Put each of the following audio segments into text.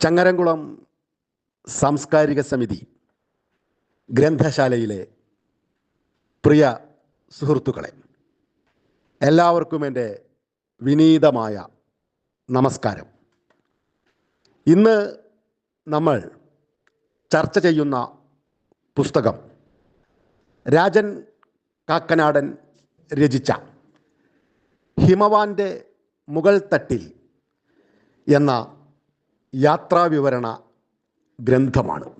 ചങ്ങരംകുളം സാംസ്കാരിക സമിതി ഗ്രന്ഥശാലയിലെ പ്രിയ സുഹൃത്തുക്കളെ എല്ലാവർക്കും എന്റെ വിനീതമായ നമസ്കാരം. ഇന്ന് നമ്മൾ ചർച്ച ചെയ്യുന്ന പുസ്തകം രാജൻ കാക്കനാടൻ രചിച്ച ഹിമവാന്റെ മുകൾ തട്ടിൽ എന്ന യാത്രാവിവരണ ഗ്രന്ഥമാണ്.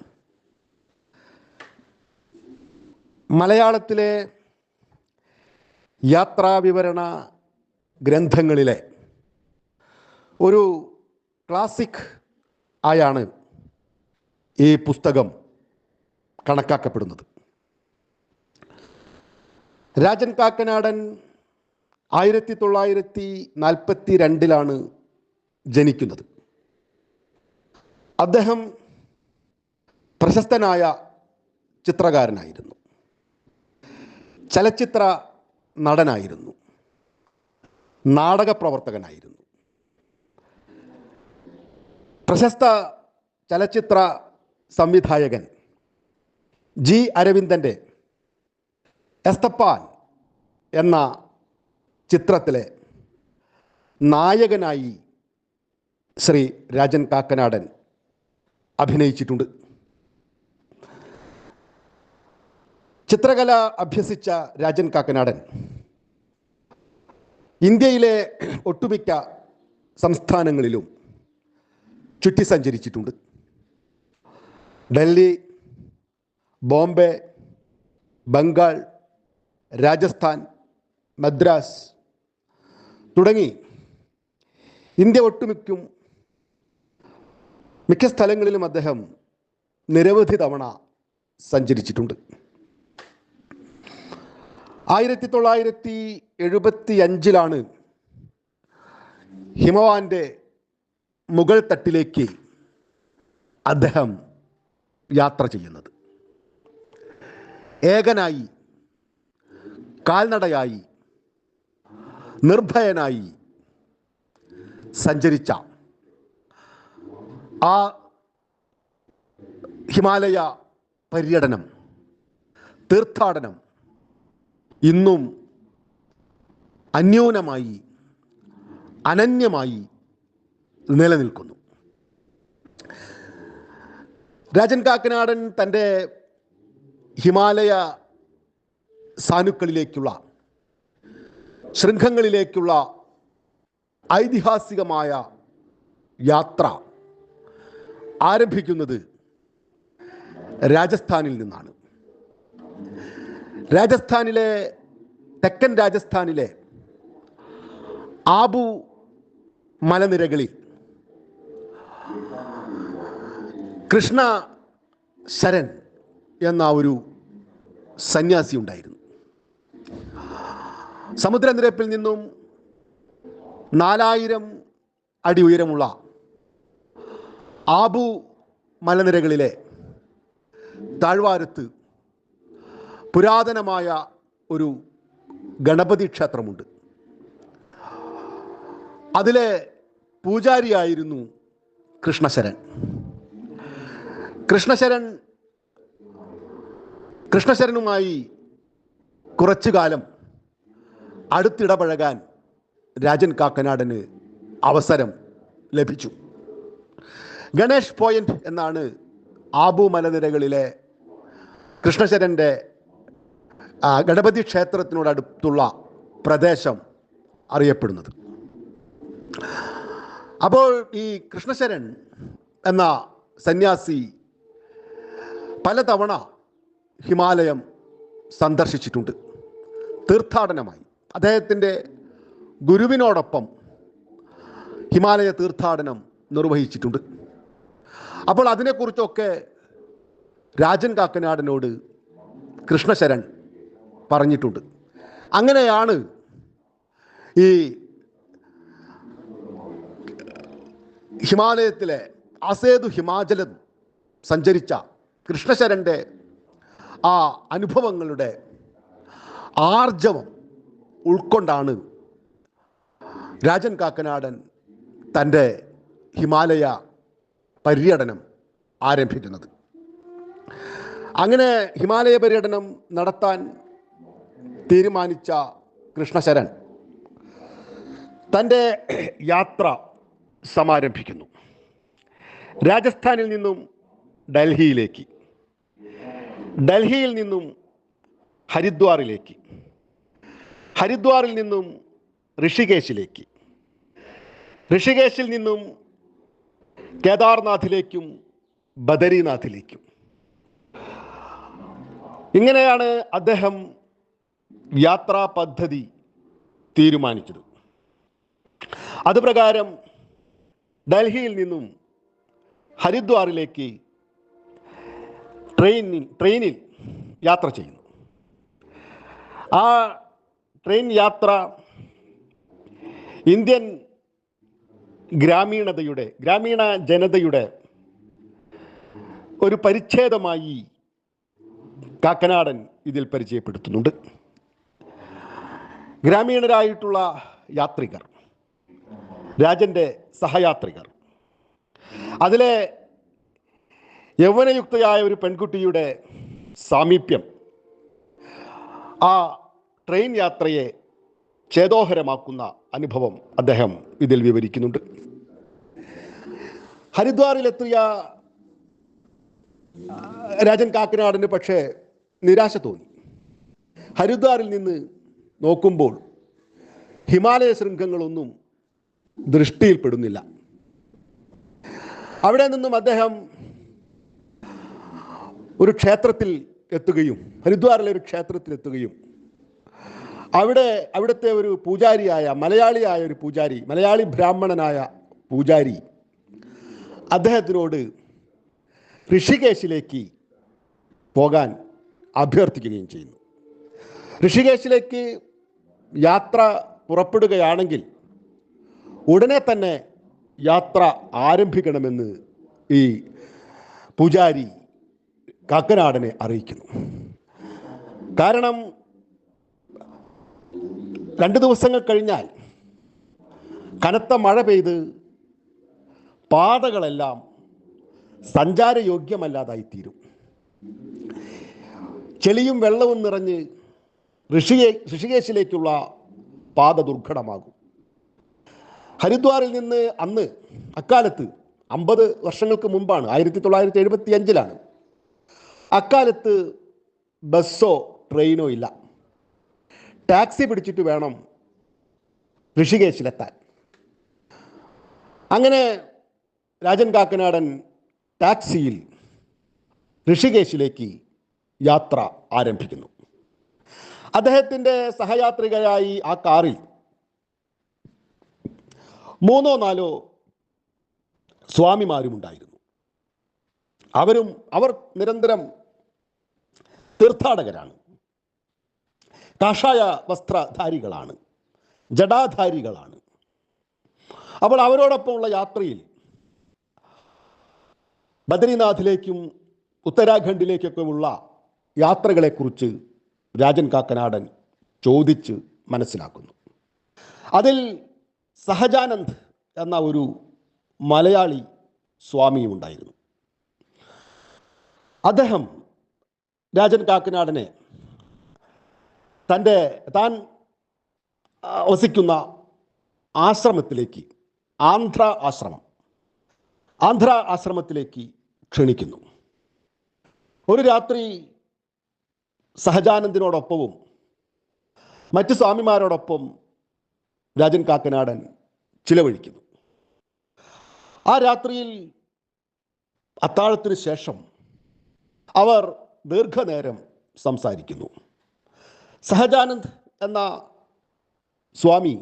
മലയാളത്തിലെ യാത്രാവിവരണ ഗ്രന്ഥങ്ങളിലെ ഒരു ക്ലാസിക് ആയാണ് ഈ പുസ്തകം കണക്കാക്കപ്പെടുന്നത്. രാജൻ കാക്കനാടൻ ആയിരത്തി തൊള്ളായിരത്തി നാൽപ്പത്തി രണ്ടിലാണ് ജനിക്കുന്നത്. അദ്ദേഹം പ്രശസ്തനായ ചിത്രകാരനായിരുന്നു. ചലച്ചിത്ര നടനായിരുന്നു. നാടക പ്രവർത്തകനായിരുന്നു പ്രശസ്ത ചലച്ചിത്ര സംവിധായകൻ ജി അരവിന്ദന്റെ എസ്തപ്പാൻ എന്ന ചിത്രത്തിലെ നായകനായി ശ്രീ രാജൻ കാക്കനാടൻ അഭിനയിച്ചിട്ടുണ്ട്. ചിത്രകല അഭ്യസിച്ച രാജൻ കാക്കനാടൻ ഇന്ത്യയിലെ ഒട്ടുമിക്ക സംസ്ഥാനങ്ങളിലും ചുറ്റി സഞ്ചരിച്ചിട്ടുണ്ട്. ഡൽഹി ബോംബെ ബംഗാൾ രാജസ്ഥാൻ മദ്രാസ് തുടങ്ങി ഇന്ത്യ ഒട്ടുമിക്കും മിക്ക സ്ഥലങ്ങളിലും അദ്ദേഹം നിരവധി തവണ സഞ്ചരിച്ചിട്ടുണ്ട്. ആയിരത്തി തൊള്ളായിരത്തി എഴുപത്തി അഞ്ചിലാണ് ഹിമവാന്റെ മുഗൾ തട്ടിലേക്ക് അദ്ദേഹം യാത്ര ചെയ്യുന്നത്. ഏകനായി കാൽനടയായി നിർഭയനായി സഞ്ചരിച്ച ആ ഹിമാലയ പര്യടനം തീർത്ഥാടനം ഇന്നും അന്യൂനമായി അനന്യമായി നിലനിൽക്കുന്നു. രാജൻ കാക്കനാടൻ തന്റെ ഹിമാലയ സാനുക്കളിലേക്കുള്ള ശൃംഖങ്ങളിലേക്കുള്ള ഐതിഹാസികമായ യാത്ര ആരംഭിക്കുന്നത് രാജസ്ഥാനിൽ നിന്നാണ്. രാജസ്ഥാനിലെ തെക്കൻ രാജസ്ഥാനിലെ ആബു മലനിരകളിൽ കൃഷ്ണ ശരൺ എന്ന ഒരു സന്യാസി ഉണ്ടായിരുന്നു. സമുദ്രനിരപ്പിൽ നിന്നും നാലായിരം അടി ഉയരമുള്ള ആബു മലനിരകളിലെ താഴ്വാരത്ത് പുരാതനമായ ഒരു ഗണപതി ക്ഷേത്രമുണ്ട്. അതിലെ പൂജാരിയായിരുന്നു കൃഷ്ണശരൻ. കൃഷ്ണശരൻ കൃഷ്ണശരനുമായി കുറച്ചു കാലം അടുത്തിടപഴകാൻ രാജൻ കാക്കനാടന് അവസരം ലഭിച്ചു. ഗണേഷ് പോയിന്റ് എന്നാണ് ആബു മലനിരകളിലെ കൃഷ്ണശരന്റെ ഗണപതി ക്ഷേത്രത്തിനോടടുത്തുള്ള പ്രദേശം അറിയപ്പെടുന്നത്. അപ്പോൾ ഈ കൃഷ്ണശരൻ എന്ന സന്യാസി പലതവണ ഹിമാലയം സന്ദർശിച്ചിട്ടുണ്ട്. തീർത്ഥാടനമായി. അദ്ദേഹത്തിന്റെ ഗുരുവിനോടൊപ്പം ഹിമാലയ തീർത്ഥാടനം നിർവഹിച്ചിട്ടുണ്ട്. അപ്പോൾ അതിനെക്കുറിച്ചൊക്കെ രാജൻ കാക്കനാടനോട് കൃഷ്ണശരൺ പറഞ്ഞിട്ടുണ്ട്. അങ്ങനെയാണ് ഈ ഹിമാലയത്തിലെ അസേതു ഹിമാചലം സഞ്ചരിച്ച കൃഷ്ണശരന്റെ ആ അനുഭവങ്ങളുടെ ആർജവം ഉൾക്കൊണ്ടാണ് രാജൻ കാക്കനാടൻ തന്റെ ഹിമാലയ പര്യടനം ആരംഭിക്കുന്നത്. അങ്ങനെ ഹിമാലയ പര്യടനം നടത്താൻ തീരുമാനിച്ച കൃഷ്ണശരൺ തന്റെ യാത്ര സമാരംഭിക്കുന്നു. രാജസ്ഥാനിൽ നിന്നും ഡൽഹിയിലേക്ക് ഡൽഹിയിൽ നിന്നും ഹരിദ്വാറിലേക്ക് ഹരിദ്വാറിൽ നിന്നും ഋഷികേശിലേക്ക് ഋഷികേശിൽ നിന്നും കേദാർനാഥിലേക്കും ബദരീനാഥിലേക്കും. ഇങ്ങനെയാണ് അദ്ദേഹം യാത്രാ പദ്ധതി തീരുമാനിച്ചത്. അതുപ്രകാരം ഡൽഹിയിൽ നിന്നും ഹരിദ്വാറിലേക്ക് ട്രെയിനിൽ ട്രെയിനിൽ യാത്ര ചെയ്യുന്നു. ആ ട്രെയിൻ യാത്ര ഇന്ത്യൻ ഗ്രാമീണതയുടെ ഗ്രാമീണ ജനതയുടെ ഒരു പരിച്ഛേദമായി കാക്കനാടൻ ഇതിൽ പരിചയപ്പെടുത്തുന്നുണ്ട്. ഗ്രാമീണരായിട്ടുള്ള യാത്രികർ രാജന്റെ സഹയാത്രികർ അതിലെ യൗവനയുക്തയായ ഒരു പെൺകുട്ടിയുടെ സാമീപ്യം ആ ട്രെയിൻ യാത്രയെ ചേതോഹരമാക്കുന്ന അനുഭവം അദ്ദേഹം ഇതിൽ വിവരിക്കുന്നുണ്ട്. ഹരിദ്വാറിലെത്തിയ രാജൻ കാക്കനാടിന് പക്ഷേ നിരാശ തോന്നി. ഹരിദ്വാറിൽ നിന്ന് നോക്കുമ്പോൾ ഹിമാലയ ശൃംഖങ്ങളൊന്നും ദൃഷ്ടിയിൽപ്പെടുന്നില്ല. അവിടെ നിന്നും അദ്ദേഹം ഒരു ക്ഷേത്രത്തിൽ എത്തുകയും ഹരിദ്വാറിലെ ഒരു ക്ഷേത്രത്തിൽ എത്തുകയും അവിടെ അവിടുത്തെ ഒരു പൂജാരിയായ മലയാളിയായ ഒരു പൂജാരി മലയാളി ബ്രാഹ്മണനായ പൂജാരി അദ്ദേഹത്തിനോട് ഋഷികേശിലേക്ക് പോകാൻ അഭ്യർത്ഥിക്കുകയും ചെയ്യുന്നു. ഋഷികേശിലേക്ക് യാത്ര പുറപ്പെടുകയാണെങ്കിൽ ഉടനെ തന്നെ യാത്ര ആരംഭിക്കണമെന്ന് ഈ പൂജാരി കാക്കനാടനെ അറിയിക്കുന്നു. കാരണം രണ്ട് ദിവസങ്ങൾ കഴിഞ്ഞാൽ കനത്ത മഴ പെയ്ത് പാതകളെല്ലാം സഞ്ചാരയോഗ്യമല്ലാതായിത്തീരും. ചെളിയും വെള്ളവും നിറഞ്ഞ് ഋഷികേ ഋഷികേശിലേക്കുള്ള പാത ദുർഘടമാകും. ഹരിദ്വാറിൽ നിന്ന് അന്ന് അക്കാലത്ത് അമ്പത് വർഷങ്ങൾക്ക് മുമ്പാണ് ആയിരത്തി തൊള്ളായിരത്തി എഴുപത്തി അഞ്ചിലാണ് അക്കാലത്ത് ബസ്സോ ട്രെയിനോ ഇല്ല. ടാക്സി പിടിച്ചിട്ട് വേണം ഋഷികേശിലെത്താൻ. അങ്ങനെ രാജൻ കാക്കനാടൻ ടാക്സിയിൽ ഋഷികേശിലേക്ക് യാത്ര ആരംഭിക്കുന്നു. അദ്ദേഹത്തിന്റെ സഹയാത്രികരായി ആ കാറിൽ മൂന്നോ നാലോ സ്വാമിമാരുമുണ്ടായിരുന്നു. അവരും അവർ നിരന്തരം തീർത്ഥാടകരാണ്. കാഷായ വസ്ത്രധാരികളാണ് ജടാധാരികളാണ്. അപ്പോൾ അവരോടൊപ്പമുള്ള യാത്രയിൽ ബദ്രിനാഥിലേക്കും ഉത്തരാഖണ്ഡിലേക്കൊക്കെയുള്ള യാത്രകളെക്കുറിച്ച് രാജൻ കാക്കനാടൻ ചോദിച്ച് മനസ്സിലാക്കുന്നു. അതിൽ സഹജാനന്ദ് എന്ന ഒരു മലയാളി സ്വാമിയും ഉണ്ടായിരുന്നു. അദ്ദേഹം രാജൻ കാക്കനാടനെ തന്റെ താൻ വസിക്കുന്ന ആശ്രമത്തിലേക്ക് ആന്ധ്ര ആശ്രമം ആന്ധ്ര ആശ്രമത്തിലേക്ക് ക്ഷണിക്കുന്നു. ഒരു രാത്രി സഹജാനന്ദിനോടൊപ്പവും മറ്റ് സ്വാമിമാരോടൊപ്പം രാജൻ കാക്കനാടൻ ചിലവഴിക്കുന്നു. ആ രാത്രിയിൽ അത്താഴത്തിന് ശേഷം അവർ ദീർഘനേരം സംസാരിക്കുന്നു. സഹജാനന്ദ് എന്ന സ്വാമി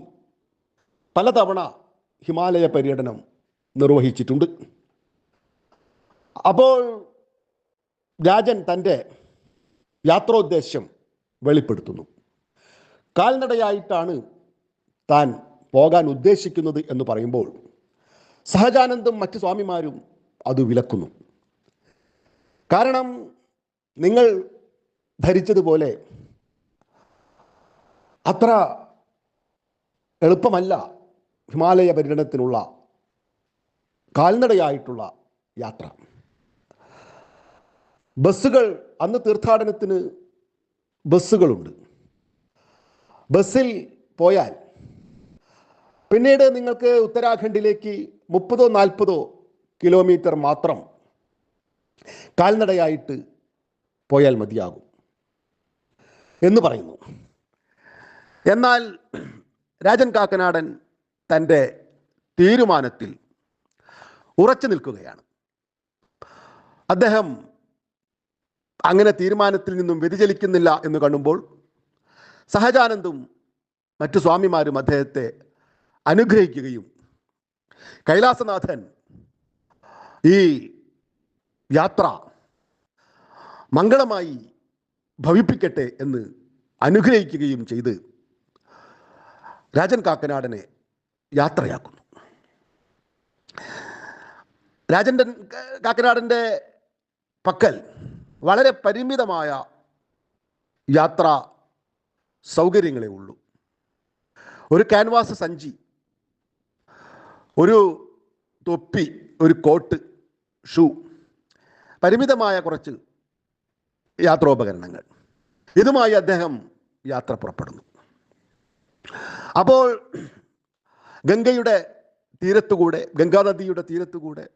പലതവണ ഹിമാലയ പര്യടനം നിർവഹിച്ചിട്ടുണ്ട്. അപ്പോൾ രാജൻ തന്റെ യാത്രോദ്ദേശ്യം വെളിപ്പെടുത്തുന്നു. കാൽനടയായിട്ടാണ് താൻ പോകാൻ ഉദ്ദേശിക്കുന്നത് എന്ന് പറയുമ്പോൾ സഹജാനന്ദും മറ്റ് സ്വാമിമാരും അത് വിലക്കുന്നു. കാരണം നിങ്ങൾ ധരിച്ചതുപോലെ അത്ര എളുപ്പമല്ല ഹിമാലയ പര്യടനത്തിനുള്ള കാൽനടയായിട്ടുള്ള യാത്ര. ബസ്സുകൾ അന്ന് തീർത്ഥാടനത്തിന് ബസ്സുകളുണ്ട്. ബസ്സിൽ പോയാൽ പിന്നീട് നിങ്ങൾക്ക് ഉത്തരാഖണ്ഡിലേക്ക് മുപ്പതോ നാൽപ്പതോ കിലോമീറ്റർ മാത്രം കാൽനടയായിട്ട് പോയാൽ മതിയാകും എന്ന് പറയുന്നു. എന്നാൽ രാജൻ കാക്കനാടൻ തന്റെ തീരുമാനത്തിൽ ഉറച്ചു നിൽക്കുകയാണ്. അദ്ദേഹം അങ്ങനെ തീരുമാനത്തിൽ നിന്നും വ്യതിചലിക്കുന്നില്ല എന്ന് കാണുമ്പോൾ സഹജാനന്ദും മറ്റു സ്വാമിമാരും അദ്ദേഹത്തെ അനുഗ്രഹിക്കുകയും കൈലാസനാഥൻ ഈ യാത്ര മംഗളമായി ഭവിപ്പിക്കട്ടെ എന്ന് അനുഗ്രഹിക്കുകയും ചെയ്ത് രാജൻ കാക്കനാടനെ യാത്രയാക്കുന്നു. രാജന്റെ കാക്കനാടന്റെ പക്കൽ വളരെ പരിമിതമായ യാത്രാ സൗകര്യങ്ങളേ ഉള്ളൂ. ഒരു ക്യാൻവാസ് സഞ്ചി ഒരു തൊപ്പി ഒരു കോട്ട് ഷൂ പരിമിതമായ കുറച്ച് യാത്രോപകരണങ്ങൾ. ഇതുമായി അദ്ദേഹം യാത്ര പുറപ്പെടുന്നു. അപ്പോൾ ഗംഗയുടെ തീരത്തുകൂടെ ഗംഗാനദിയുടെ തീരത്തുകൂടെ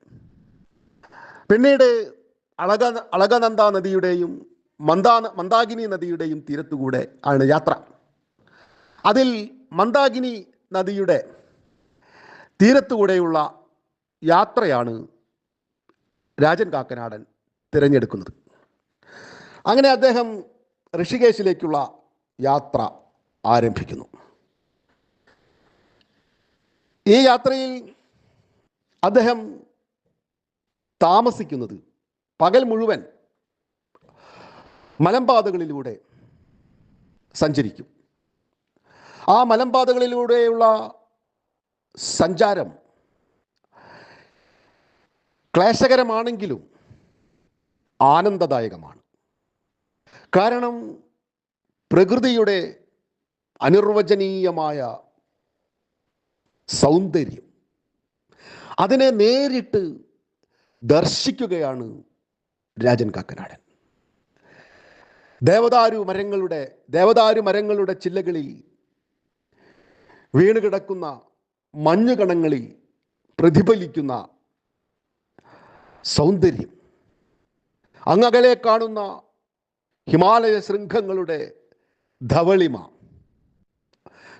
പിന്നീട് അളക അളകനന്ദ നദിയുടെയും മന്ദാ മന്ദാകിനി നദിയുടെയും തീരത്തുകൂടെ ആണ് യാത്ര. അതിൽ മന്ദാകിനി നദിയുടെ തീരത്തുകൂടെയുള്ള യാത്രയാണ് രാജൻ കാക്കനാടൻ തിരഞ്ഞെടുക്കുന്നത്. അങ്ങനെ അദ്ദേഹം ഋഷികേശിലേക്കുള്ള യാത്ര ആരംഭിക്കുന്നു. ഈ യാത്രയിൽ അദ്ദേഹം താമസിക്കുന്നത് പകൽ മുഴുവൻ മലമ്പാതകളിലൂടെ സഞ്ചരിക്കും. ആ മലമ്പാതകളിലൂടെയുള്ള സഞ്ചാരം ക്ലേശകരമാണെങ്കിലും ആനന്ദദായകമാണ്. കാരണം പ്രകൃതിയുടെ അനിർവചനീയമായ സൗന്ദര്യം. അതിനെ നേരിട്ട് ദർശിക്കുകയാണ് രാജൻ കാക്കനാടൻ. ദേവദാരു മരങ്ങളുടെ ദേവദാരു മരങ്ങളുടെ ചില്ലകളിൽ വീണുകിടക്കുന്ന മഞ്ഞുകണങ്ങളിൽ പ്രതിഫലിക്കുന്ന സൗന്ദര്യം. അങ്ങകലെ കാണുന്ന ഹിമാലയ ശൃംഖങ്ങളുടെ ധവളിമ.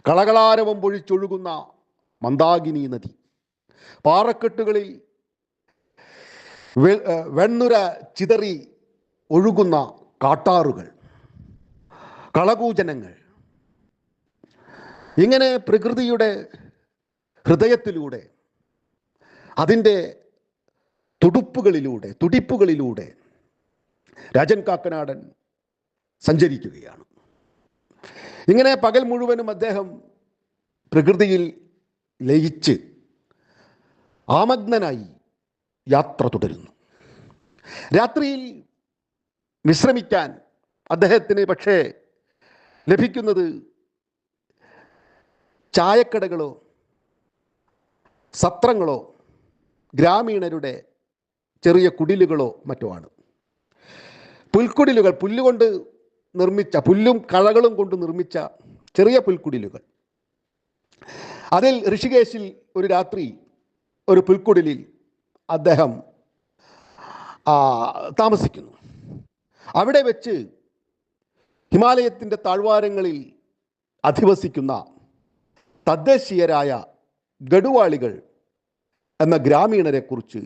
കളകളാരവം പൊഴിച്ചൊഴുകുന്ന മന്ദാകിനി നദി. പാറക്കെട്ടുകളിൽ വെണ്ണുര ചിതറി ഒഴുകുന്ന കാട്ടാറുകൾ കളകൂജനങ്ങൾ. ഇങ്ങനെ പ്രകൃതിയുടെ ഹൃദയത്തിലൂടെ അതിന്റെ തുടുപ്പുകളിലൂടെ തുടിപ്പുകളിലൂടെ രാജൻ കാക്കനാടൻ സഞ്ചരിക്കുകയാണ്. ഇങ്ങനെ പകൽ മുഴുവനും അദ്ദേഹം പ്രകൃതിയിൽ ലയിച്ച് ആമഗ്നനായി യാത്ര തുടരുന്നു. രാത്രിയിൽ വിശ്രമിക്കാൻ അദ്ദേഹത്തിന് പക്ഷേ ലഭിക്കുന്നത് ചായക്കടകളോ സത്രങ്ങളോ ഗ്രാമീണരുടെ ചെറിയ കുടിലുകളോ മറ്റോ ആണ് പുൽക്കുടിലുകൾ പുല്ലുകൊണ്ട് നിർമ്മിച്ച പുല്ലും കളകളും കൊണ്ട് നിർമ്മിച്ച ചെറിയ പുൽക്കുടിലുകൾ. അതിൽ ഋഷികേശിൽ ഒരു രാത്രി ഒരു പുൽക്കുടലിൽ അദ്ദേഹം താമസിക്കുന്നു. അവിടെ വെച്ച് ഹിമാലയത്തിന്റെ താഴ്വാരങ്ങളിൽ അധിവസിക്കുന്ന തദ്ദേശീയരായ ഗഡുവാളികൾ എന്ന ഗ്രാമീണരെ കുറിച്ച്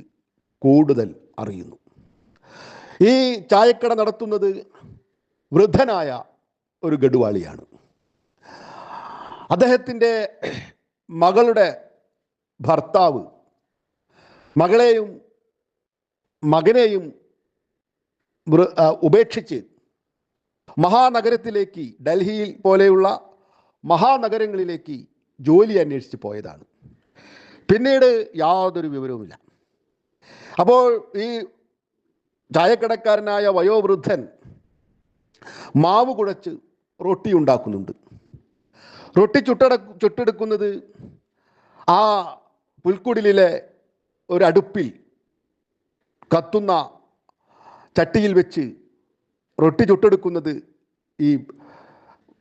കൂടുതൽ അറിയുന്നു. ഈ ചായക്കട നടത്തുന്നത് വൃദ്ധനായ ഒരു ഗഡുവാളിയാണ്. അദ്ദേഹത്തിന്റെ മകളുടെ ഭർത്താവ്. മകളെയും മകനെയും ഉപേക്ഷിച്ച് മഹാനഗരത്തിലേക്ക് ഡൽഹിയിൽ പോലെയുള്ള മഹാനഗരങ്ങളിലേക്ക് ജോലി അന്വേഷിച്ച് പോയതാണ്. പിന്നീട് യാതൊരു വിവരവുമില്ല. അപ്പോൾ ഈ ചായക്കടക്കാരനായ വയോവൃദ്ധൻ മാവ് കുഴച്ച് റൊട്ടി ഉണ്ടാക്കുന്നുണ്ട്. റൊട്ടി ചുട്ടട ചുട്ടെടുക്കുന്നത് ആ പുൽക്കുടിലെ ഒരടുപ്പിൽ കത്തുന്ന ചട്ടിയിൽ വെച്ച് റൊട്ടി ചുട്ടെടുക്കുന്നത് ഈ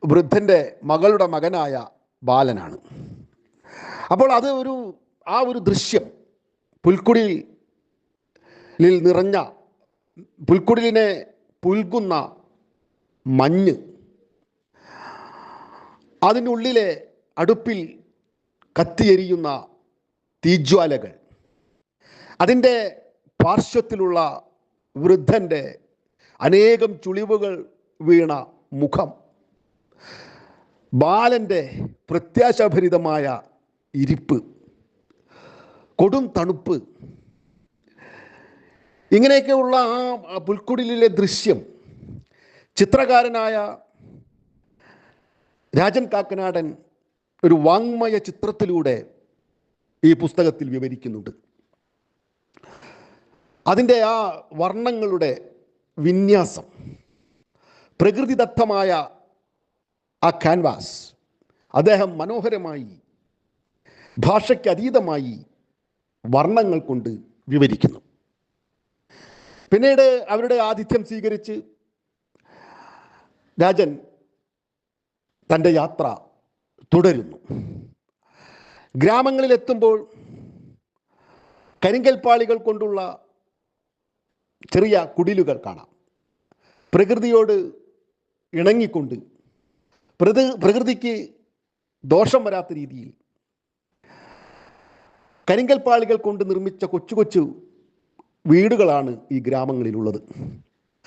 വൃദ്ധന്റെ മകളുടെ മകനായ ബാലനാണ്. അപ്പോൾ അത് ഒരു ആ ഒരു ദൃശ്യം പുൽക്കുടിയിൽ നിറഞ്ഞ പുൽക്കുടിലിനെ പുൽകുന്ന മഞ്ഞ് അതിനുള്ളിലെ അടുപ്പിൽ കത്തിയെരിയുന്ന തീജ്വാലകൾ. അതിന്റെ പാർശ്വത്തിലുള്ള വൃദ്ധന്റെ അനേകം ചുളിവുകൾ വീണ മുഖം. ബാലന്റെ പ്രത്യാശാഭരിതമായ ഇരിപ്പ്. കൊടും തണുപ്പ്. ഇങ്ങനെയൊക്കെയുള്ള ആ പുൽക്കുടിലെ ദൃശ്യം ചിത്രകാരനായ രാജൻ കാക്കനാടൻ ഒരു വാങ്മയ ചിത്രത്തിലൂടെ ഈ പുസ്തകത്തിൽ വിവരിക്കുന്നുണ്ട്. അതിന്റെ ആ വർണങ്ങളുടെ വിന്യാസം പ്രകൃതിദത്തമായ ആ ക്യാൻവാസ് അദ്ദേഹം മനോഹരമായി ഭാഷയ്ക്ക് അതീതമായി വർണങ്ങൾ കൊണ്ട് വിവരിക്കുന്നു. പിന്നീട് അവരുടെ ആതിഥ്യം സ്വീകരിച്ച് രാജൻ തന്റെ യാത്ര തുടരുന്നു. ഗ്രാമങ്ങളിലെത്തുമ്പോൾ കരിങ്കൽപ്പാളികൾ കൊണ്ടുള്ള ചെറിയ കുടിലുകൾ കാണാം. പ്രകൃതിയോട് ഇണങ്ങിക്കൊണ്ട് പ്രകൃ പ്രകൃതിക്ക് ദോഷം വരാത്ത രീതിയിൽ കരിങ്കൽപ്പാളികൾ കൊണ്ട് നിർമ്മിച്ച കൊച്ചു കൊച്ചു വീടുകളാണ് ഈ ഗ്രാമങ്ങളിലുള്ളത്.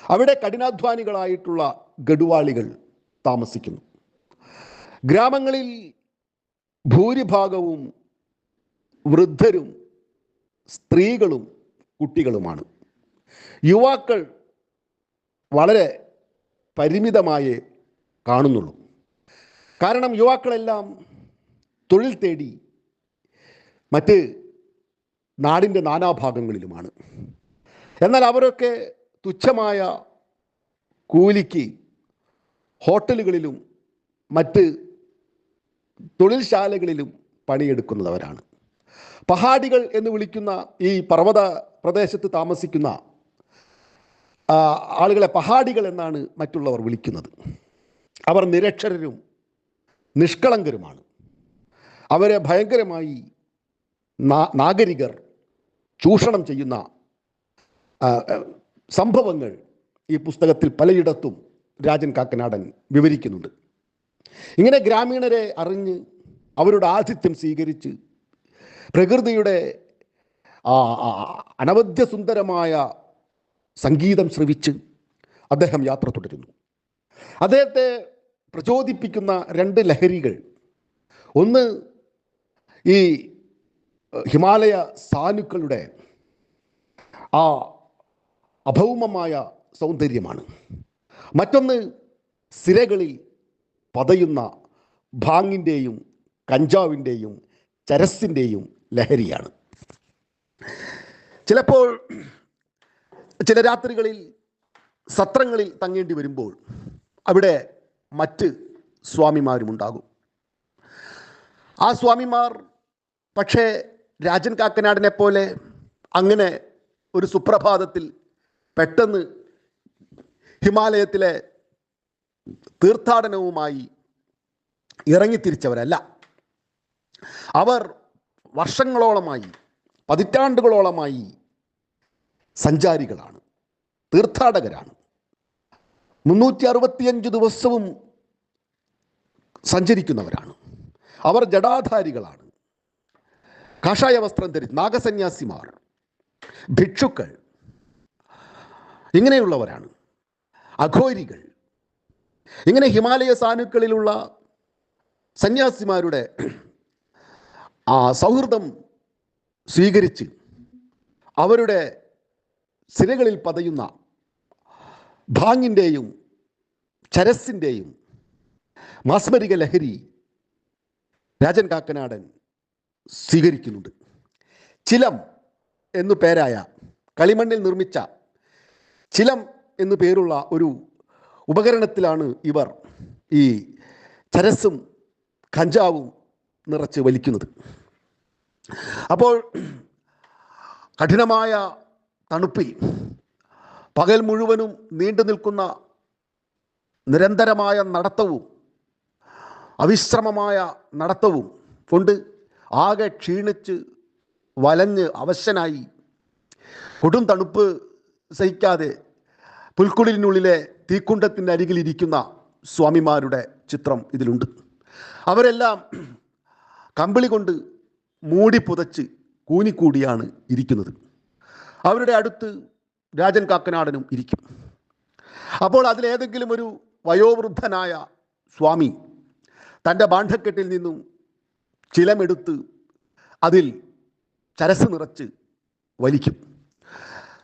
അവിടെ കഠിനാധ്വാനികളായിട്ടുള്ള ഗഡുവാളികൾ താമസിക്കുന്നു. ഗ്രാമങ്ങളിൽ ഭൂരിഭാഗവും വൃദ്ധരും സ്ത്രീകളും കുട്ടികളുമാണ്. യുവാക്കൾ വളരെ പരിമിതമായേ കാണുന്നുള്ളൂ. കാരണം യുവാക്കളെല്ലാം തൊഴിൽ തേടി മറ്റ് നാടിന്റെ നാനാഭാഗങ്ങളിലുമാണ്. എന്നാൽ അവരൊക്കെ തുച്ഛമായ കൂലിക്ക് ഹോട്ടലുകളിലും മറ്റ് തൊഴിൽശാലകളിലും പണിയെടുക്കുന്നവരാണ്. പഹാടികൾ എന്ന് വിളിക്കുന്ന ഈ പർവത പ്രദേശത്ത് താമസിക്കുന്ന ആളുകളെ പഹാടികൾ എന്നാണ് മറ്റുള്ളവർ വിളിക്കുന്നത്. അവർ നിരക്ഷരരും നിഷ്കളങ്കരുമാണ്. അവരെ ഭയങ്കരമായി നാഗരികർ ചൂഷണം ചെയ്യുന്ന സംഭവങ്ങൾ ഈ പുസ്തകത്തിൽ പലയിടത്തും രാജൻ കാക്കനാടൻ വിവരിക്കുന്നുണ്ട്. ഇങ്ങനെ ഗ്രാമീണരെ അറിഞ്ഞ് അവരുടെ ആതിഥ്യം സ്വീകരിച്ച് പ്രകൃതിയുടെ അനവധ്യ സുന്ദരമായ സംഗീതം ശ്രവിച്ച് അദ്ദേഹം യാത്ര തുടരുന്നു. അദ്ദേഹത്തെ പ്രചോദിപ്പിക്കുന്ന രണ്ട് ലഹരികൾ. ഒന്ന് ഈ ഹിമാലയ സാനുക്കളുടെ ആ അഭൗമമായ സൗന്ദര്യമാണ്. മറ്റൊന്ന് സിരകളിൽ പതയുന്ന ഭാങ്ങിന്റെയും കഞ്ചാവിന്റെയും ചരസിന്റെയും ലഹരിയാണ്. ചിലപ്പോൾ ചില രാത്രികളിൽ സത്രങ്ങളിൽ തങ്ങേണ്ടി വരുമ്പോൾ അവിടെ മറ്റ് സ്വാമിമാരുമുണ്ടാകും ആ സ്വാമിമാർ പക്ഷേ രാജൻ കാക്കനാടിനെ പോലെ അങ്ങനെ ഒരു സുപ്രഭാതത്തിൽ പെട്ടെന്ന് ഹിമാലയത്തിലെ തീർത്ഥാടനവുമായി ഇറങ്ങിത്തിരിച്ചവരല്ല. അവർ വർഷങ്ങളോളമായി പതിറ്റാണ്ടുകളോളമായി സഞ്ചാരികളാണ് തീർത്ഥാടകരാണ്. മുന്നൂറ്റി അറുപത്തിയഞ്ച് ദിവസവും സഞ്ചരിക്കുന്നവരാണ്. അവർ ജടാധാരികളാണ്. കാഷായ വസ്ത്രം ധരിച്ച് നാഗസന്യാസിമാർ ഭിക്ഷുക്കൾ ഇങ്ങനെയുള്ളവരാണ്. അഘോരികൾ ഇങ്ങനെ ഹിമാലയ സാനുക്കളിലുള്ള സന്യാസിമാരുടെ ആ സൗഹൃദം സ്വീകരിച്ച് അവരുടെ സിരകളിൽ പതയുന്ന ഭാങ്ങിന്റെയും ചരസിന്റെയും മാസ്മരിക ലഹരി രാജൻ കാക്കനാടൻ സ്വീകരിക്കുന്നുണ്ട്. ചിലം എന്നു പേരായ കളിമണ്ണിൽ നിർമ്മിച്ച ചിലം എന്നു പേരുള്ള ഒരു ഉപകരണത്തിലാണ് ഇവർ ഈ ചരസും കഞ്ചാവും നിറച്ച് വലിക്കുന്നത്. അപ്പോൾ കഠിനമായ തണുപ്പിൽ പകൽ മുഴുവനും നീണ്ടു നിൽക്കുന്ന നിരന്തരമായ നടത്തവും അവിശ്രമമായ നടത്തവും കൊണ്ട് ആകെ ക്ഷീണിച്ച് വലഞ്ഞ് അവശനായി കൊടും തണുപ്പ് സഹിക്കാതെ പുൽക്കുടിലിനുള്ളിലെ തീക്കുണ്ടത്തിന്റെ അരികിലിരിക്കുന്ന സ്വാമിമാരുടെ ചിത്രം ഇതിലുണ്ട്. അവരെല്ലാം കമ്പിളി കൊണ്ട് മൂടി പുതച്ച് കൂനിക്കൂടിയാണ് ഇരിക്കുന്നത്. അവരുടെ അടുത്ത് രാജൻ കാക്കനാടനും ഇരിക്കും. അപ്പോൾ അതിലേതെങ്കിലും ഒരു വയോവൃദ്ധനായ സ്വാമി തന്റെ ബാണ്ഡക്കെട്ടിൽ നിന്നും ചിലമെടുത്ത് അതിൽ ചരസ് നിറച്ച് വലിക്കും.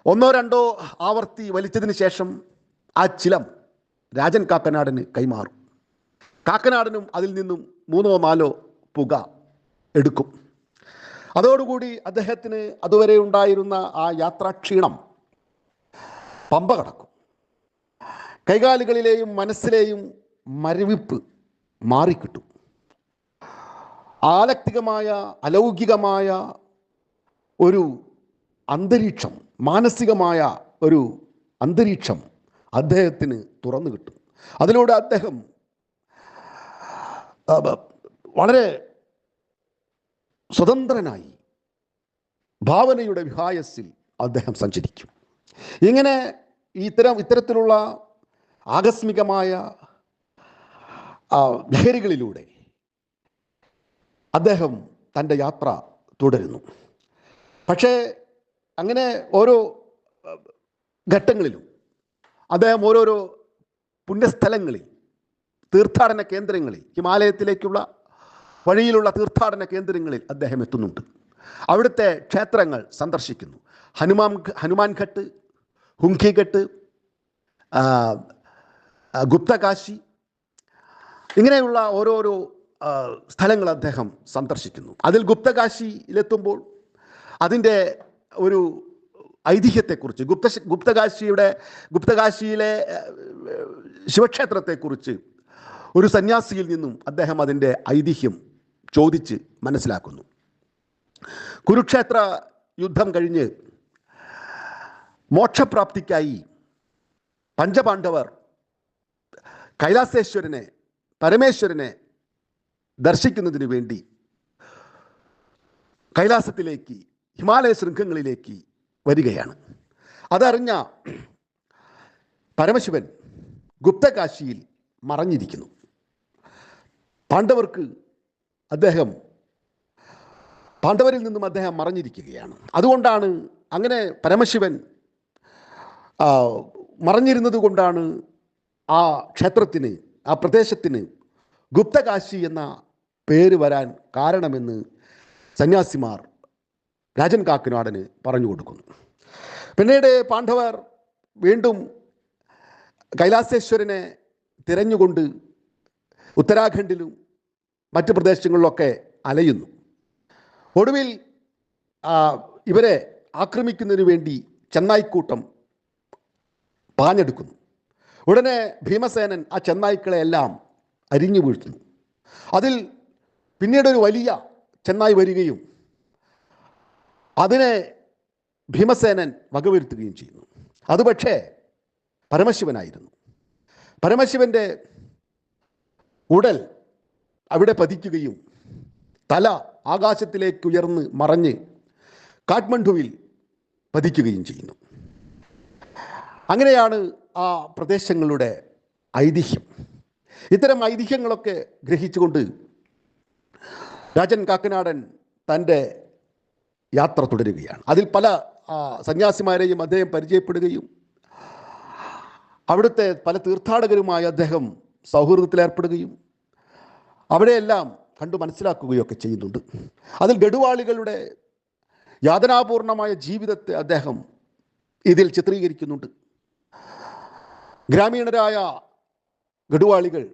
ഒന്നോ രണ്ടോ ആവർത്തി വലിച്ചതിന് ശേഷം ആ ചിലം രാജൻ കാക്കനാടന് കൈമാറും. കാക്കനാടനും അതിൽ നിന്നും മൂന്നോ നാലോ പുക എടുക്കും. അതോടുകൂടി അദ്ദേഹത്തിന് അതുവരെ ഉണ്ടായിരുന്ന ആ യാത്രാക്ഷീണം പമ്പ കടക്കും. കൈകാലുകളിലെയും മനസ്സിലെയും മരവിപ്പ് മാറിക്കിട്ടും. ആലക്തികമായ അലൗകികമായ ഒരു അന്തരീക്ഷം മാനസികമായ ഒരു അന്തരീക്ഷം അദ്ദേഹത്തിന് തുറന്നു കിട്ടും. അതിലൂടെ അദ്ദേഹം വളരെ സ്വതന്ത്രനായി ഭാവനയുടെ വിഹായസിൽ അദ്ദേഹം സഞ്ചരിക്കും. ഇങ്ങനെ ഇത്തരം ഇത്തരത്തിലുള്ള ആകസ്മികമായ ലഹരികളിലൂടെ അദ്ദേഹം തന്റെ യാത്ര തുടരുന്നു. പക്ഷേ അങ്ങനെ ഓരോ ഘട്ടങ്ങളിലും അദ്ദേഹം ഓരോരോ പുണ്യസ്ഥലങ്ങളിൽ തീർത്ഥാടന കേന്ദ്രങ്ങളിൽ ഹിമാലയത്തിലേക്കുള്ള വഴിയിലുള്ള തീർത്ഥാടന കേന്ദ്രങ്ങളിൽ അദ്ദേഹം എത്തുന്നുണ്ട്. അവിടുത്തെ ക്ഷേത്രങ്ങൾ സന്ദർശിക്കുന്നു. ഹനുമാൻ ഹനുമാൻ ഘട്ട് ഗുപ്തകാശി ഇങ്ങനെയുള്ള ഓരോരോ സ്ഥലങ്ങൾ അദ്ദേഹം സന്ദർശിക്കുന്നു. അതിൽ ഗുപ്തകാശിയിലെത്തുമ്പോൾ അതിന്റെ ഒരു ഐതിഹ്യത്തെക്കുറിച്ച് ഗുപ്ത ഗുപ്തകാശിയുടെ ഗുപ്തകാശിയിലെ ശിവക്ഷേത്രത്തെക്കുറിച്ച് ഒരു സന്യാസിയിൽ നിന്നും അദ്ദേഹം അതിന്റെ ഐതിഹ്യം ചോദിച്ച് മനസ്സിലാക്കുന്നു. കുരുക്ഷേത്ര യുദ്ധം കഴിഞ്ഞ് മോക്ഷപ്രാപ്തിക്കായി പഞ്ചപാണ്ഡവർ കൈലാസേശ്വരനെ പരമേശ്വരനെ ദർശിക്കുന്നതിന് വേണ്ടി കൈലാസത്തിലേക്ക് ഹിമാലയ ശൃംഖങ്ങളിലേക്ക് വരികയാണ്. അതറിഞ്ഞ പരമശിവൻ ഗുപ്തകാശിയിൽ മറഞ്ഞിരിക്കുന്നു. പാണ്ഡവർക്ക് അദ്ദേഹം പാണ്ഡവരിൽ നിന്നും അദ്ദേഹം മറഞ്ഞിരിക്കുകയാണ്. അതുകൊണ്ടാണ് അങ്ങനെ പരമശിവൻ മറഞ്ഞിരുന്നത് കൊണ്ടാണ് ആ ക്ഷേത്രത്തിന് ആ പ്രദേശത്തിന് ഗുപ്തകാശി എന്ന പേര് വരാൻ കാരണമെന്ന് സന്യാസിമാർ രാജൻ കാക്കിനാടന് പറഞ്ഞു കൊടുക്കുന്നു. പിന്നീട് പാണ്ഡവർ വീണ്ടും കൈലാസേശ്വരനെ തിരഞ്ഞുകൊണ്ട് ഉത്തരാഖണ്ഡിലും മറ്റ് പ്രദേശങ്ങളിലൊക്കെ അലയുന്നു. ഒടുവിൽ ഇവരെ ആക്രമിക്കുന്നതിന് വേണ്ടി ചെന്നായിക്കൂട്ടം പാഞ്ഞെടുക്കുന്നു. ഉടനെ ഭീമസേനൻ ആ ചെന്നായ്ക്കളെ എല്ലാം അരിഞ്ഞു വീഴ്ത്തുന്നു. അതിൽ പിന്നീടൊരു വലിയ ചെന്നായി വരികയും അതിനെ ഭീമസേനൻ വകവരുത്തുകയും ചെയ്യുന്നു. അത് പക്ഷേ പരമശിവനായിരുന്നു. പരമശിവന്റെ ഉടൽ അവിടെ പതിക്കുകയും തല ആകാശത്തിലേക്ക് ഉയർന്ന് മറഞ്ഞ് കാഠ്മണ്ഡുവിൽ പതിക്കുകയും ചെയ്യുന്നു. അങ്ങനെയാണ് ആ പ്രദേശങ്ങളുടെ ഐതിഹ്യം. ഇത്തരം ഐതിഹ്യങ്ങളൊക്കെ ഗ്രഹിച്ചുകൊണ്ട് രാജൻ കാക്കനാടൻ തന്റെ യാത്ര തുടരുകയാണ്. അതിൽ പല സന്യാസിമാരെയും അദ്ദേഹം പരിചയപ്പെടുകയും അവിടുത്തെ പല തീർത്ഥാടകരുമായി അദ്ദേഹം സൗഹൃദത്തിലേർപ്പെടുകയും അവിടെയെല്ലാം കണ്ടു മനസ്സിലാക്കുകയൊക്കെ ചെയ്യുന്നുണ്ട്. അതിൽ ഗഡുവാളികളുടെ യാതനാപൂർണമായ ജീവിതത്തെ അദ്ദേഹം ഇതിൽ ചിത്രീകരിക്കുന്നുണ്ട്. ഗ്രാമീണരായ ഗഡുവാളികൾ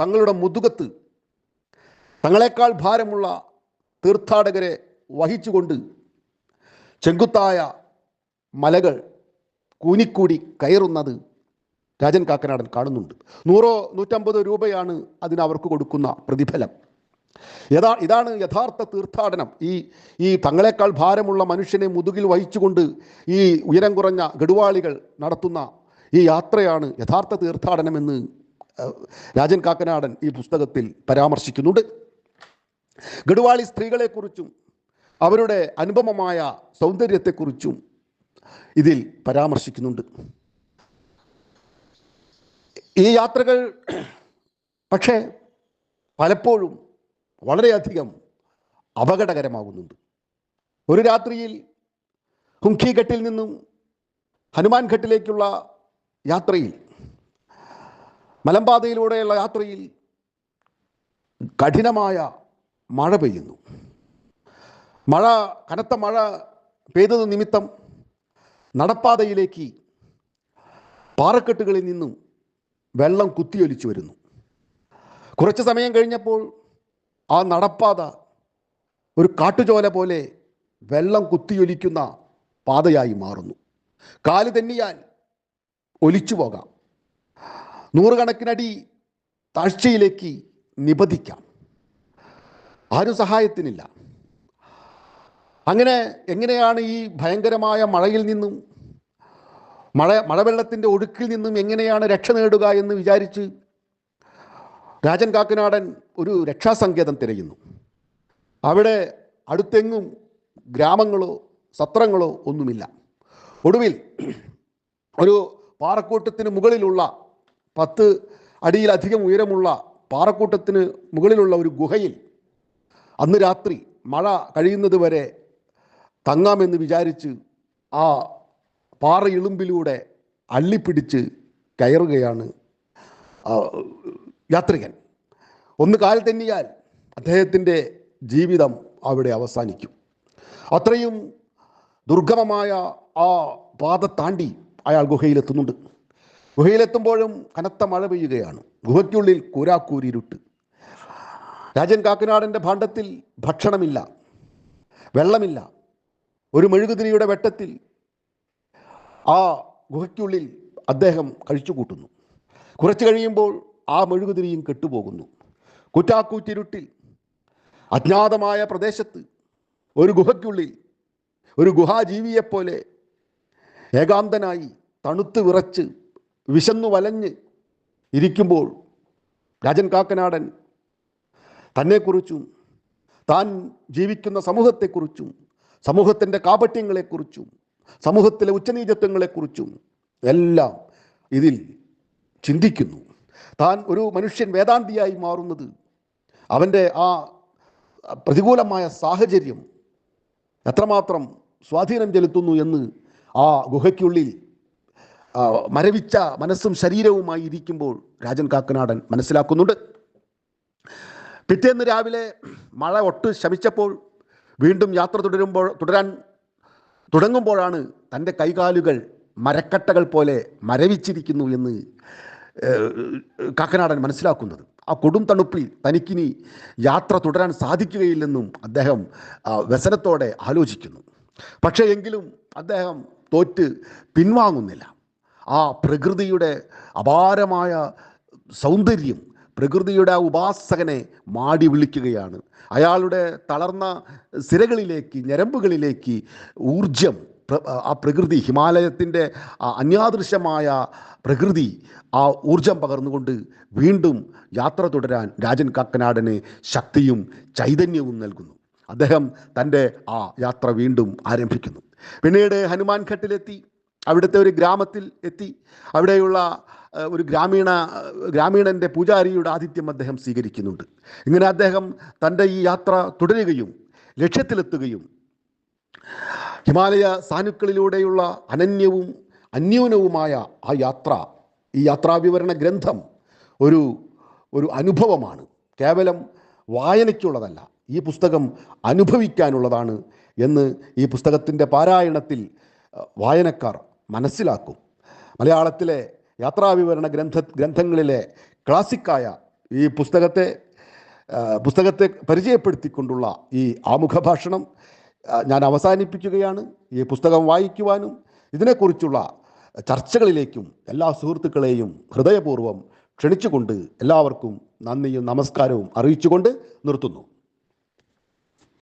തങ്ങളുടെ മുതുകത്ത് തങ്ങളെക്കാൾ ഭാരമുള്ള തീർത്ഥാടകരെ വഹിച്ചുകൊണ്ട് ചെങ്കുത്തായ മലകൾ കൂനിക്കൂടി കയറുന്നത് രാജൻ കാക്കനാടൻ കാണുന്നുണ്ട്. നൂറോ നൂറ്റമ്പതോ രൂപയാണ് അതിന് അവർക്ക് കൊടുക്കുന്ന പ്രതിഫലം. യഥാ ഇതാണ് യഥാർത്ഥ തീർത്ഥാടനം. ഈ ഈ തങ്ങളെക്കാൾ ഭാരമുള്ള മനുഷ്യനെ മുതുകിൽ വഹിച്ചുകൊണ്ട് ഈ ഉയരം കുറഞ്ഞ ഗഡുവാളികൾ നടത്തുന്ന ഈ യാത്രയാണ് യഥാർത്ഥ തീർത്ഥാടനമെന്ന് രാജൻ കാക്കനാടൻ ഈ പുസ്തകത്തിൽ പരാമർശിക്കുന്നുണ്ട്. ഗഡുവാളി സ്ത്രീകളെക്കുറിച്ചും അവരുടെ അനുപമമായ സൗന്ദര്യത്തെക്കുറിച്ചും ഇതിൽ പരാമർശിക്കുന്നുണ്ട്. ഈ യാത്രകൾ പക്ഷേ പലപ്പോഴും വളരെയധികം അപകടകരമാകുന്നുണ്ട്. ഒരു രാത്രിയിൽ ഹുംഖിഘട്ടിൽ നിന്നും ഹനുമാൻ ഘട്ടിലേക്കുള്ള യാത്രയിൽ മലമ്പാതയിലൂടെയുള്ള യാത്രയിൽ കഠിനമായ മഴ പെയ്യുന്നു. മഴ കനത്ത മഴ പെയ്തത് നിമിത്തം നടപ്പാതയിലേക്ക് പാറക്കെട്ടുകളിൽ നിന്നും വെള്ളം കുത്തിയൊലിച്ചു വരുന്നു. കുറച്ച് സമയം കഴിഞ്ഞപ്പോൾ ആ നടപ്പാത ഒരു കാട്ടുചോല പോലെ വെള്ളം കുത്തിയൊലിക്കുന്ന പാതയായി മാറുന്നു. കാൽ തെന്നിയാൽ ഒലിച്ചു പോകാം. നൂറുകണക്കിനടി താഴ്ചയിലേക്ക് നിപതിക്കാം ആരും സഹായത്തിനില്ല. അങ്ങനെ എങ്ങനെയാണ് ഈ ഭയങ്കരമായ മഴയിൽ നിന്നും മഴ മഴവെള്ളത്തിന്റെ ഒഴുക്കിൽ നിന്നും എങ്ങനെയാണ് രക്ഷ നേടുക എന്ന് വിചാരിച്ച് രാജൻ കാക്കനാടൻ ഒരു രക്ഷാസങ്കേതം തിരയുന്നു. അവിടെ അടുത്തെങ്ങും ഗ്രാമങ്ങളോ സത്രങ്ങളോ ഒന്നുമില്ല. ഒടുവിൽ ഒരു പാറക്കൂട്ടത്തിന് മുകളിലുള്ള പത്ത് അടിയിലധികം ഉയരമുള്ള പാറക്കൂട്ടത്തിന് മുകളിലുള്ള ഒരു ഗുഹയിൽ അന്ന് രാത്രി മഴ കഴിയുന്നത് വരെ തങ്ങാമെന്ന് വിചാരിച്ച് ആ പാറ ഇളുമ്പിലൂടെ അള്ളിപ്പിടിച്ച് കയറുകയാണ് യാത്രികൻ. ഒന്ന് കാൽ തെന്നിയാൽ അദ്ദേഹത്തിന്റെ ജീവിതം അവിടെ അവസാനിക്കും. അത്രയും ദുർഗമമായ ആ പാത താണ്ടി അയാൾ ഗുഹയിലെത്തുന്നുണ്ട്. ഗുഹയിലെത്തുമ്പോഴും കനത്ത മഴ പെയ്യുകയാണ്. ഗുഹയ്ക്കുള്ളിൽ കൂരാക്കൂരിരുട്ട്. രാജൻ കാക്കനാടന്റെ ഭാണ്ഡത്തിൽ ഭക്ഷണമില്ല വെള്ളമില്ല. ഒരു മെഴുകുതിരിയുടെ വെട്ടത്തിൽ ആ ഗുഹയ്ക്കുള്ളിൽ അദ്ദേഹം കഴിച്ചു കൂട്ടുന്നു കുറച്ച് കഴിയുമ്പോൾ ആ മെഴുകുതിരിയും കെട്ടുപോകുന്നു. കുറ്റാക്കൂറ്റിരുട്ടിൽ അജ്ഞാതമായ പ്രദേശത്ത് ഒരു ഗുഹയ്ക്കുള്ളിൽ ഒരു ഗുഹാജീവിയെപ്പോലെ ഏകാന്തനായി തണുത്ത് വിറച്ച് വിശന്നു വലഞ്ഞ് ഇരിക്കുമ്പോൾ രാജൻ കാക്കനാടൻ തന്നെക്കുറിച്ചും താൻ ജീവിക്കുന്ന സമൂഹത്തെക്കുറിച്ചും സമൂഹത്തിന്റെ കാപട്യങ്ങളെക്കുറിച്ചും സമൂഹത്തിലെ ഉച്ചനീചത്വങ്ങളെക്കുറിച്ചും എല്ലാം ഇതിൽ ചിന്തിക്കുന്നു. താൻ ഒരു മനുഷ്യൻ വേദാന്തിയായി മാറുന്നത് അവന്റെ ആ പ്രതികൂലമായ സാഹചര്യം എത്രമാത്രം സ്വാധീനം ചെലുത്തുന്നു എന്ന് ആ ഗുഹയ്ക്കുള്ളിൽ മരവിച്ച മനസ്സും ശരീരവുമായി ഇരിക്കുമ്പോൾ രാജൻ കാക്കനാടൻ മനസ്സിലാക്കുന്നുണ്ട്. പിറ്റേന്ന് രാവിലെ മഴ ഒട്ട് ശമിച്ചപ്പോൾ വീണ്ടും യാത്ര തുടരുമ്പോൾ തുടരാൻ തുടങ്ങുമ്പോഴാണ് തന്റെ കൈകാലുകൾ മരക്കട്ടകൾ പോലെ മരവിച്ചിരിക്കുന്നു എന്ന് കാക്കനാടൻ മനസ്സിലാക്കുന്നത്. ആ കൊടും തണുപ്പിൽ തനിക്കിനി യാത്ര തുടരാൻ സാധിക്കുകയില്ലെന്നും അദ്ദേഹം വ്യസനത്തോടെ ആലോചിക്കുന്നു. പക്ഷേ എങ്കിലും അദ്ദേഹം തോറ്റ് പിൻവാങ്ങുന്നില്ല. ആ പ്രകൃതിയുടെ അപാരമായ സൗന്ദര്യം പ്രകൃതിയുടെ ആ ഉപാസകനെ മാടി വിളിക്കുകയാണ്. അയാളുടെ തളർന്ന സിരകളിലേക്ക് ഞരമ്പുകളിലേക്ക് ഊർജം ആ പ്രകൃതി ഹിമാലയത്തിന്റെ ആ അന്യാദൃശ്യമായ പ്രകൃതി ആ ഊർജം പകർന്നുകൊണ്ട് വീണ്ടും യാത്ര തുടരാൻ രാജൻ കാക്കനാടന് ശക്തിയും ചൈതന്യവും നൽകുന്നു. അദ്ദേഹം തന്റെ ആ യാത്ര വീണ്ടും ആരംഭിക്കുന്നു. പിന്നീട് ഹനുമാൻ ഘട്ടിലെത്തി അവിടുത്തെ ഒരു ഗ്രാമത്തിൽ എത്തി. അവിടെയുള്ള ഒരു ഗ്രാമീണ ഗ്രാമീണന്റെ പൂജാരിയുടെ ആതിഥ്യം അദ്ദേഹം സ്വീകരിക്കുന്നുണ്ട്. ഇങ്ങനെ അദ്ദേഹം തന്റെ ഈ യാത്ര തുടരുകയും ലക്ഷ്യത്തിലെത്തുകയും ഹിമാലയ സാനുക്കളിലൂടെയുള്ള അനന്യവും അന്യൂനവുമായ ആ യാത്ര ഈ യാത്രാവിവരണ ഗ്രന്ഥം ഒരു ഒരു അനുഭവമാണ്. കേവലം വായനയ്ക്കുള്ളതല്ല ഈ പുസ്തകം അനുഭവിക്കാനുള്ളതാണ് എന്ന് ഈ പുസ്തകത്തിന്റെ പാരായണത്തിൽ വായനക്കാർ മനസ്സിലാക്കും. മലയാളത്തിലെ യാത്രാവിവരണ ഗ്രന്ഥ ഗ്രന്ഥങ്ങളിലെ ക്ലാസിക്കായ ഈ പുസ്തകത്തെ പുസ്തകത്തെ പരിചയപ്പെടുത്തിക്കൊണ്ടുള്ള ഈ ആമുഖ ഭാഷണം ഞാൻ അവസാനിപ്പിക്കുകയാണ്. ഈ പുസ്തകം വായിക്കുവാനും ഇതിനെക്കുറിച്ചുള്ള ചർച്ചകളിലേക്കും എല്ലാ സുഹൃത്തുക്കളെയും ഹൃദയപൂർവം ക്ഷണിച്ചുകൊണ്ട് എല്ലാവർക്കും നന്ദിയും നമസ്കാരവും അറിയിച്ചുകൊണ്ട് നിർത്തുന്നു.